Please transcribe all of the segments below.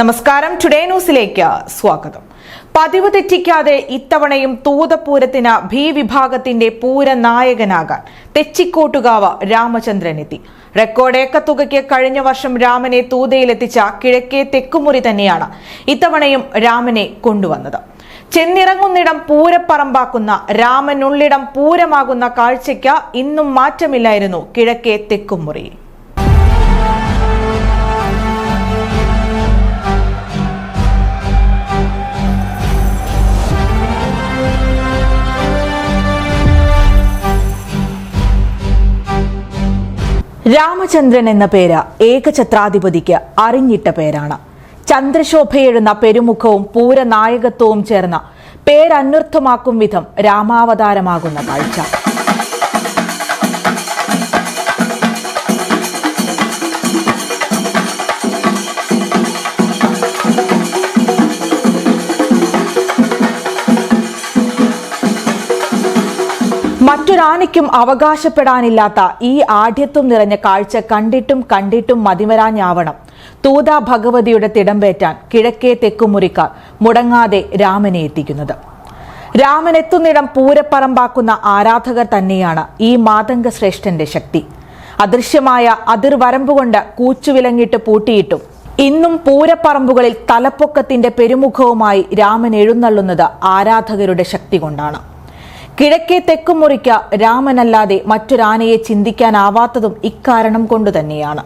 നമസ്കാരം. ടുഡേ ന്യൂസിലേക്ക് സ്വാഗതം. പതിവ് തെറ്റിക്കാതെ ഇത്തവണയും തൂതപൂരത്തിന് ഭീ വിഭാഗത്തിന്റെ പൂരനായകനാകാൻ തെച്ചിക്കോട്ടുകാവ് രാമചന്ദ്രൻ എത്തി. റെക്കോർഡ് ഏക്കത്തുകയ്ക്ക് കഴിഞ്ഞ വർഷം രാമനെ തൂതയിലെത്തിച്ച കിഴക്കേ തെക്കുമുറി തന്നെയാണ് ഇത്തവണയും രാമനെ കൊണ്ടുവന്നത്. ചെന്നിറങ്ങുന്നിടം പൂരപ്പറമ്പാക്കുന്ന രാമനുള്ളിടം പൂരമാകുന്ന കാഴ്ചയ്ക്ക് ഇന്നും മാറ്റമില്ലായിരുന്നു കിഴക്കേ തെക്കുമുറി. രാമചന്ദ്രൻ എന്ന പേര് ഏകഛത്രാധിപതിക്ക് അറിഞ്ഞിട്ട പേരാണ്. ചന്ദ്രശോഭയെഴുന്ന പെരുമുഖവും പൂരനായകത്വവും ചേർന്ന പേരന്വർത്ഥമാക്കും വിധം രാമാവതാരമാകുന്ന കാഴ്ച. മറ്റൊരാനയ്ക്കും അവകാശപ്പെടാനില്ലാത്ത ഈ ആഢ്യത്വം നിറഞ്ഞ കാഴ്ച കണ്ടിട്ടും കണ്ടിട്ടും മതിമരാഞ്ഞാവണം. തൂത ഭഗവതിയുടെ തിടമ്പേറ്റാൻ കിഴക്കേ തെക്കുമുറിക്കാർ മുടങ്ങാതെ രാമനെ എത്തിക്കുന്നത്. രാമൻ എത്തുന്നിടം പൂരപ്പറമ്പാക്കുന്ന ആരാധകർ തന്നെയാണ് ഈ മാതംഗ ശ്രേഷ്ഠന്റെ ശക്തി. അദൃശ്യമായ അതിർവരമ്പുകൊണ്ട് കൂച്ചുവിലങ്ങിട്ട് പൂട്ടിയിട്ടും ഇന്നും പൂരപ്പറമ്പുകളിൽ തലപ്പൊക്കത്തിന്റെ പെരുമുഖവുമായി രാമൻ എഴുന്നള്ളുന്നത് ആരാധകരുടെ ശക്തി കൊണ്ടാണ്. കിഴക്കേ തെക്കുമുറിക്ക് രാമനല്ലാതെ മറ്റൊരാനയെ ചിന്തിക്കാനാവാത്തതും ഇക്കാരണം കൊണ്ടു തന്നെയാണ്.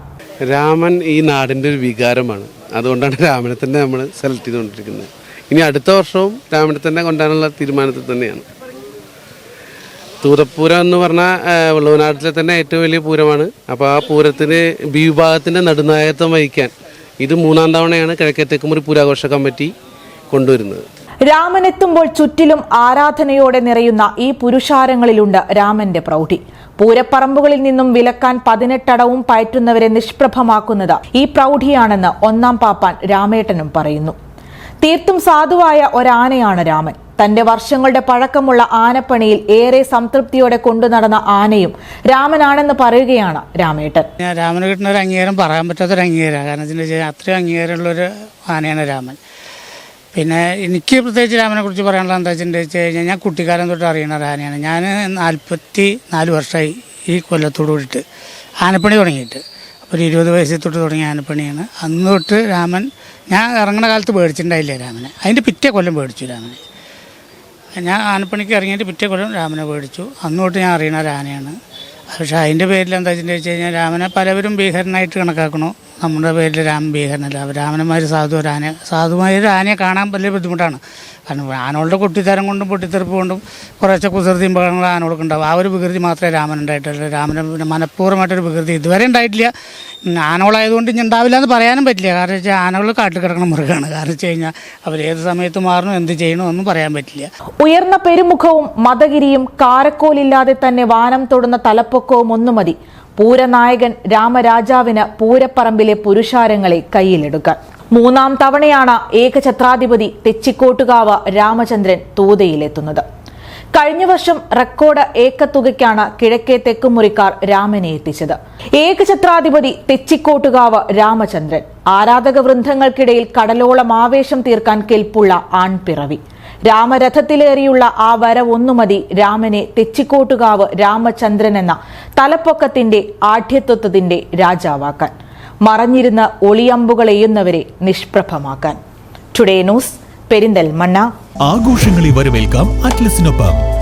രാമൻ ഈ നാടിന്റെ ഒരു വികാരമാണ്. അതുകൊണ്ടാണ് രാമനെ തന്നെ നമ്മൾ സെലക്ട് ചെയ്തുകൊണ്ടിരിക്കുന്നത്. ഇനി അടുത്ത വർഷവും രാമനെ തന്നെ കൊണ്ടാനുള്ള തീരുമാനത്തിൽ തന്നെയാണ്. തൂതപ്പൂരം എന്ന് പറഞ്ഞാൽ വെള്ളവനാട്ടിലെ തന്നെ ഏറ്റവും വലിയ പൂരമാണ്. അപ്പോൾ ആ പൂരത്തിന് ബി വിഭാഗത്തിന്റെ നടുനായകത്വം വഹിക്കാൻ ഇത് മൂന്നാം തവണയാണ് കിഴക്കേ തെക്കുമുറി പൂരാഘോഷ കമ്മിറ്റി കൊണ്ടുവരുന്നത്. രാമനെത്തുമ്പോൾ ചുറ്റിലും ആരാധനയോടെ നിറയുന്ന ഈ പുരുഷാരങ്ങളിലുണ്ട് രാമന്റെ പ്രൗഢി. പൂരപ്പറമ്പുകളിൽ നിന്നും വിലക്കാൻ പതിനെട്ടടവും പയറ്റുന്നവരെ നിഷ്പ്രഭമാക്കുന്നത് ഈ പ്രൗഢിയാണെന്ന് ഒന്നാം പാപ്പാൻ രാമേട്ടനും പറയുന്നു. തീർത്തും സാധുവായ ഒരാനയാണ് രാമൻ. തന്റെ വർഷങ്ങളുടെ പഴക്കമുള്ള ആനപ്പണിയിൽ ഏറെ സംതൃപ്തിയോടെ കൊണ്ടു നടന്ന ആനയും രാമനാണെന്ന് പറയുകയാണ് രാമേട്ടൻ. ഞാൻ രാമന് കിട്ടുന്ന ഒരു അംഗീകാരം പറയാൻ പറ്റാത്തൊരു അംഗീകാരമാണ്. കാരണം അത്രയും അംഗീകാരമുള്ളൊരു ആനയാണ് രാമൻ. പിന്നെ എനിക്ക് പ്രത്യേകിച്ച് രാമനെ കുറിച്ച് പറയാനുള്ള എന്താ വെച്ചിട്ട് വെച്ച് കഴിഞ്ഞാൽ ഞാൻ കുട്ടിക്കാലം തൊട്ട് അറിയുന്ന ഒരു ഞാൻ നാൽപ്പത്തി നാല് വർഷമായി ഈ കൊല്ലത്തോട് കൂടിയിട്ട് ആനപ്പണി തുടങ്ങിയിട്ട്. ഒരു ഇരുപത് വയസ്സിൽ തൊട്ട് തുടങ്ങിയ ആനപ്പണിയാണ്. അന്ന് തൊട്ട് രാമൻ ഞാൻ ഇറങ്ങുന്ന കാലത്ത് പേടിച്ചിട്ടുണ്ടായില്ല രാമനെ. അതിന്റെ പിറ്റേ കൊല്ലം പേടിച്ചു രാമനെ. ഞാൻ ആനപ്പണിക്ക് ഇറങ്ങിയിട്ട് പിറ്റേ കൊല്ലം രാമനെ പേടിച്ചു. അന്ന് തൊട്ട് ഞാൻ അറിയുന്ന ഒരു പക്ഷേ അതിന്റെ പേരിൽ എന്താ വെച്ച് കഴിഞ്ഞാൽ രാമനെ പലവരും ഭീകരനായിട്ട് കണക്കാക്കണു. നമ്മുടെ പേരിൽ രാമൻ ഭീകരനല്ല അവർ രാമനന്മാർ സാധു ഒരു ആന സാധുമായ ഒരു ആനയെ കാണാൻ വലിയ ബുദ്ധിമുട്ടാണ്. കാരണം ആനകളുടെ കുട്ടിത്തരം കൊണ്ടും പൊട്ടിത്തെറിപ്പ് കൊണ്ടും കുറേശ്ശെ കുസൃതിയും പകരങ്ങൾ ആനകൾക്ക് ഉണ്ടാവും. ആ ഒരു വികൃതി മാത്രമേ രാമൻ ഉണ്ടായിട്ടുള്ളൂ. രാമന് മനഃപൂർവമായിട്ടൊരു വികൃതി ഇതുവരെ ഉണ്ടായിട്ടില്ല. ആനകളായതുകൊണ്ട് ഇനി ഉണ്ടാവില്ല എന്ന് പറയാനും പറ്റില്ല. കാരണം വെച്ചാൽ ആനകൾ കാട്ടിൽ കിടക്കുന്ന മൃഗമാണ് കാരണം വെച്ച് കഴിഞ്ഞാൽ അവർ ഏത് സമയത്ത് മാറണം എന്ത് ചെയ്യണോ ഒന്നും പറയാൻ പറ്റില്ല. ഉയർന്ന പെരുമുഖവും മതഗിരിയും കാരക്കോലില്ലാതെ തന്നെ വാനം തൊടുന്ന തലപ്പൊക്കവും ഒന്നു മതി പൂരനായകൻ രാമരാജാവിന് പൂരപ്പറമ്പിലെ പുരുഷാരങ്ങളെ കയ്യിലെടുക്കാൻ. മൂന്നാം തവണയാണ് ഏകഛത്രാധിപതി തെച്ചിക്കോട്ടുകാവ് രാമചന്ദ്രൻ തൂതയിലെത്തുന്നത്. കഴിഞ്ഞ വർഷം റെക്കോർഡ് ഏക്കത്തുകയ്ക്കാണ് കിഴക്കേ തെക്കുമുറിക്കാർ രാമനെ എത്തിച്ചത്. ഏകഛത്രാധിപതി തെച്ചിക്കോട്ടുകാവ് രാമചന്ദ്രൻ. ആരാധക വൃന്ദങ്ങൾക്കിടയിൽ കടലോളം ആവേശം തീർക്കാൻ കെൽപ്പുള്ള ആൺപിറവി. രാമരഥത്തിലേറിയുള്ള ആ വരവൊന്നു മതി രാമനെ തെച്ചിക്കോട്ടുകാവ് രാമചന്ദ്രൻ എന്ന തലപ്പൊക്കത്തിന്റെ ആഢ്യത്വത്തിന്റെ രാജാവാക്കാൻ. മറഞ്ഞിരുന്ന് ഒളിയമ്പുകൾ എയ്യുന്നവരെ നിഷ്പ്രഭമാക്കാൻ. ടുഡേ ന്യൂസ് പെരിന്തൽമണ്ണ ആഘോഷങ്ങളെ വരവേൽക്കാം അറ്റ്ലസിനൊപ്പം